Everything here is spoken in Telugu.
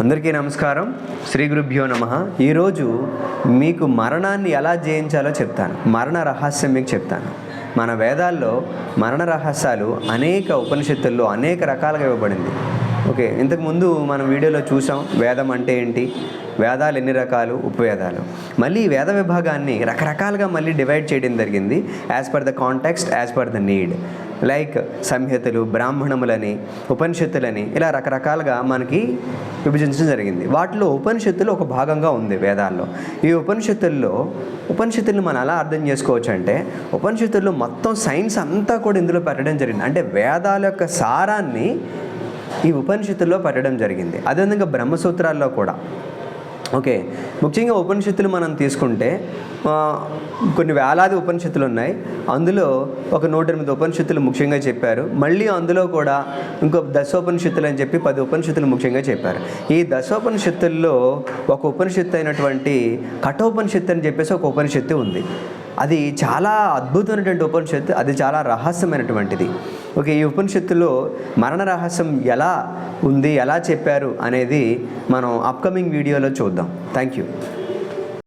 అందరికీ నమస్కారం. శ్రీ గురుభ్యో నమ. ఈరోజు మీకు మరణాన్ని ఎలా జయించాలో చెప్తాను. మరణ రహస్యం మీకు చెప్తాను. మన వేదాల్లో మరణ రహస్యాలు అనేక ఉపనిషత్తుల్లో అనేక రకాలుగా ఇవ్వబడింది. ఓకే ఇంతకుముందు మనం వీడియోలో చూసాం వేదం అంటే ఏంటి వేదాలు ఎన్ని రకాలు ఉపవేదాలు. మళ్ళీ ఈ వేద విభాగాన్ని రకరకాలుగా మళ్ళీ డివైడ్ చేయడం జరిగింది. As per the context as per the need like సంహితలు బ్రాహ్మణములని ఉపనిషత్తులని ఇలా రకరకాలుగా మనకి విభజించడం జరిగింది. వాటిలో ఉపనిషత్తులు ఒక భాగంగా ఉంది వేదాల్లో. ఈ ఉపనిషత్తుల్లో ఉపనిషత్తులను మనం ఎలా అర్థం చేసుకోవచ్చు అంటే ఉపనిషత్తుల్లో మొత్తం సైన్స్ అంతా కూడా ఇందులో పెట్టడం జరిగింది. అంటే వేదాల యొక్క సారాన్ని ఈ ఉపనిషత్తుల్లో పెట్టడం జరిగింది. అదేవిధంగా బ్రహ్మసూత్రాల్లో కూడా. ఓకే. ముఖ్యంగా ఉపనిషత్తులు మనం తీసుకుంటే కొన్ని వేలాది ఉపనిషత్తులు ఉన్నాయి. అందులో ఒక నూట ఎనిమిది ఉపనిషత్తులు ముఖ్యంగా చెప్పారు. మళ్ళీ అందులో కూడా ఇంకో దశోపనిషత్తులు అని చెప్పి పది ఉపనిషత్తులు ముఖ్యంగా చెప్పారు. ఈ దశోపనిషత్తుల్లో ఒక ఉపనిషత్తు అయినటువంటి కఠోపనిషత్తు అని చెప్పేసి ఒక ఉపనిషత్తు ఉంది. అది చాలా అద్భుతమైనటువంటి ఉపనిషత్తు అది చాలా రహస్యమైనటువంటిది. ఓకే ఈ ఉపనిషత్తులో మరణ రహస్యం ఎలా ఉంది ఎలా చెప్పారు అనేది మనం అప్కమింగ్ వీడియోలో చూద్దాం. Thank you